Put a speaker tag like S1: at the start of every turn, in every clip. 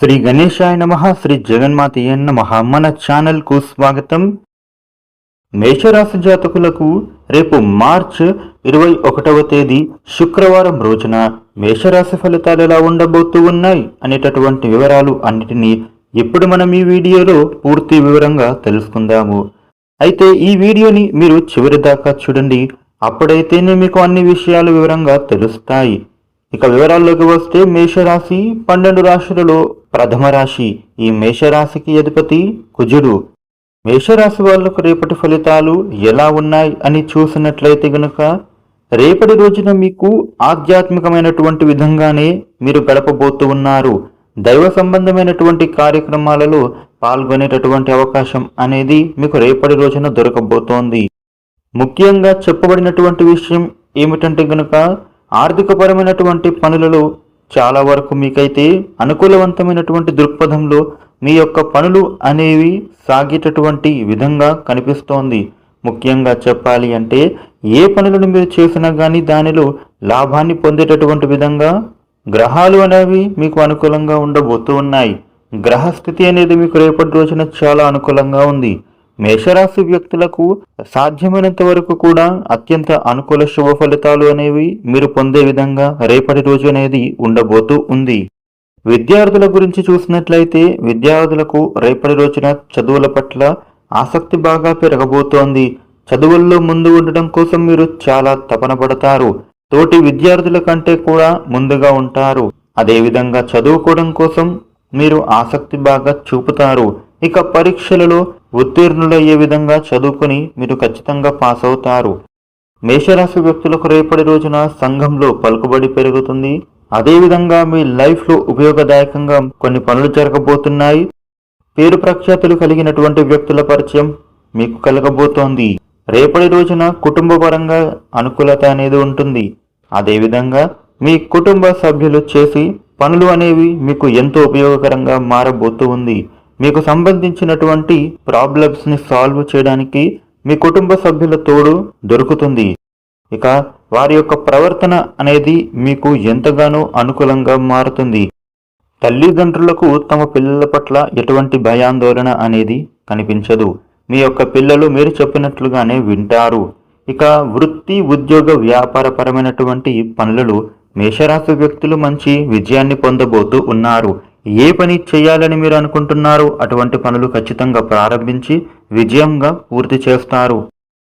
S1: శ్రీ గణేశాయ నమ శ్రీ జగన్మాతయ్య నమ. మన ఛానల్కు స్వాగతం. మేషరాశి జాతకులకు రేపు మార్చ్ ఇరవై ఒకటవ తేదీ శుక్రవారం రోజున మేషరాశి ఫలితాలు ఎలా ఉండబోతూ ఉన్నాయి అనేటటువంటి వివరాలు అన్నిటినీ ఇప్పుడు మనం ఈ వీడియోలో పూర్తి వివరంగా తెలుసుకుందాము. అయితే ఈ వీడియోని మీరు చివరి దాకా చూడండి. అప్పుడైతేనే మీకు అన్ని విషయాలు వివరంగా తెలుస్తాయి. ఇక వివరాల్లోకి వస్తే మేషరాశి పన్నెండు రాశులలో ప్రథమ రాశి ఈ మేషరాశికి అధిపతి కుజుడు. మేషరాశి వాళ్ళకు రేపటి ఫలితాలు ఎలా ఉన్నాయి అని చూసినట్లయితే గనుక రేపటి రోజున మీకు ఆధ్యాత్మికమైనటువంటి విధంగానే మీరు గడపబోతూ ఉన్నారు. దైవ సంబంధమైనటువంటి కార్యక్రమాలలో పాల్గొనేటటువంటి అవకాశం అనేది మీకు రేపటి రోజున దొరకబోతోంది. ముఖ్యంగా చెప్పబడినటువంటి విషయం ఏమిటంటే గనుక ఆర్థికపరమైనటువంటి పనులలో చాలా వరకు మీకైతే అనుకూలవంతమైనటువంటి దృక్పథంలో మీ యొక్క పనులు అనేవి సాగేటటువంటి విధంగా కనిపిస్తోంది. ముఖ్యంగా చెప్పాలి అంటే ఏ పనులను మీరు చేసినా కానీ దానిలో లాభాన్ని పొందేటటువంటి విధంగా గ్రహాలు అనేవి మీకు అనుకూలంగా ఉండబోతూ ఉన్నాయి. గ్రహస్థితి అనేది మీకు రేపటి రోజున చాలా అనుకూలంగా ఉంది. మేషరాశి వ్యక్తులకు సాధ్యమైనంత వరకు కూడా అత్యంత అనుకూల శుభ ఫలితాలు అనేవి మీరు పొందే విధంగా రేపటి రోజు అనేది ఉండబోతూ ఉంది. విద్యార్థుల గురించి చూసినట్లయితే విద్యార్థులకు రేపటి రోజున చదువుల పట్ల ఆసక్తి బాగా పెరగబోతోంది. చదువుల్లో ముందు ఉండడం కోసం మీరు చాలా తపన పడతారు. తోటి విద్యార్థుల కంటే కూడా ముందుగా ఉంటారు. అదేవిధంగా చదువుకోవడం కోసం మీరు ఆసక్తి బాగా చూపుతారు. ఇక పరీక్షలలో ఉత్తీర్ణులయ్యే విధంగా చదువుకుని మీరు ఖచ్చితంగా పాస్ అవుతారు? మేషరాశి వ్యక్తులకు రేపటి రోజున సంఘంలో పలుకుబడి పెరుగుతుంది. అదేవిధంగా మీ లైఫ్లో ఉపయోగదాయకంగా కొన్ని పనులు జరగబోతున్నాయి. పేరు ప్రఖ్యాతులు కలిగినటువంటి వ్యక్తుల పరిచయం మీకు కలగబోతోంది. రేపటి రోజున కుటుంబ పరంగా అనుకూలత అనేది ఉంటుంది. అదేవిధంగా మీ కుటుంబ సభ్యులు చేసి పనులు అనేవి మీకు ఎంతో ఉపయోగకరంగా మారబోతూ ఉంది. మీకు సంబంధించినటువంటి ప్రాబ్లమ్స్ని సాల్వ్ చేయడానికి మీ కుటుంబ సభ్యుల తోడు దొరుకుతుంది. ఇక వారి యొక్క ప్రవర్తన అనేది మీకు ఎంతగానో అనుకూలంగా మారుతుంది. తల్లిదండ్రులకు తమ పిల్లల పట్ల ఎటువంటి భయాందోళన అనేది కనిపించదు. మీ యొక్క పిల్లలు మీరు చెప్పినట్లుగానే వింటారు. ఇక వృత్తి ఉద్యోగ వ్యాపారపరమైనటువంటి పనులలో మేషరాశి వ్యక్తులు మంచి విజయాన్ని పొందబోతూ ఉన్నారు. ఏ పని చేయాలని మీరు అనుకుంటున్నారో అటువంటి పనులు ఖచ్చితంగా ప్రారంభించి విజయంగా పూర్తి చేస్తారు.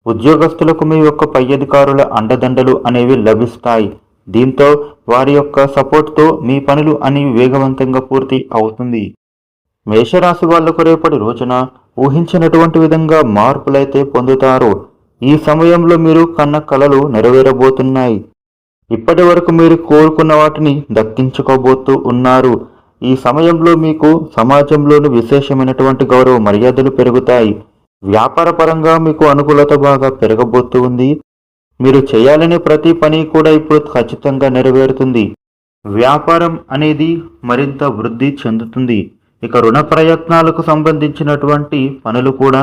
S1: ఉద్యోగస్తులకు మీ యొక్క పై అధికారుల అండదండలు అనేవి లభిస్తాయి. దీంతో వారి యొక్క సపోర్ట్తో మీ పనులు అనేవి వేగవంతంగా పూర్తి అవుతుంది. మేషరాశి వాళ్ళకు రేపటి రోజున ఊహించినటువంటి విధంగా మార్పులైతే పొందుతారు. ఈ సమయంలో మీరు కన్న కలలు నెరవేరబోతున్నాయి. ఇప్పటి వరకు మీరు కోరుకున్న వాటిని దక్కించుకోబోతూ ఉన్నారు. ఈ సమయంలో మీకు సమాజంలోని విశేషమైనటువంటి గౌరవ మర్యాదలు పెరుగుతాయి. వ్యాపారపరంగా మీకు అనుకూలత బాగా పెరగబోతూ ఉంది. మీరు చేయాలనే ప్రతి పని కూడా ఇప్పుడు ఖచ్చితంగా నెరవేరుతుంది. వ్యాపారం అనేది మరింత వృద్ధి చెందుతుంది. ఇక రుణ ప్రయత్నాలకు సంబంధించినటువంటి పనులు కూడా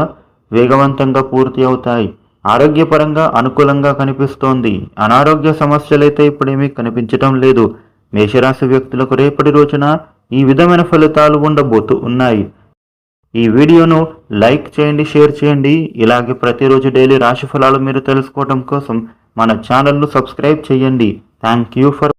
S1: వేగవంతంగా పూర్తి అవుతాయి. ఆరోగ్యపరంగా అనుకూలంగా కనిపిస్తోంది. అనారోగ్య సమస్యలైతే ఇప్పుడేమీ కనిపించటం లేదు. మేషరాశి వ్యక్తులకు రేపటి రోజున ఈ విధమైన ఫలితాలు ఉండబోతూ ఉన్నాయి. ఈ వీడియోను లైక్ చేయండి షేర్ చేయండి. ఇలాగే ప్రతిరోజు డైలీ రాశి ఫలాలు మీరు తెలుసుకోవడం కోసం మన ఛానల్ను సబ్స్క్రైబ్ చేయండి. Thank you for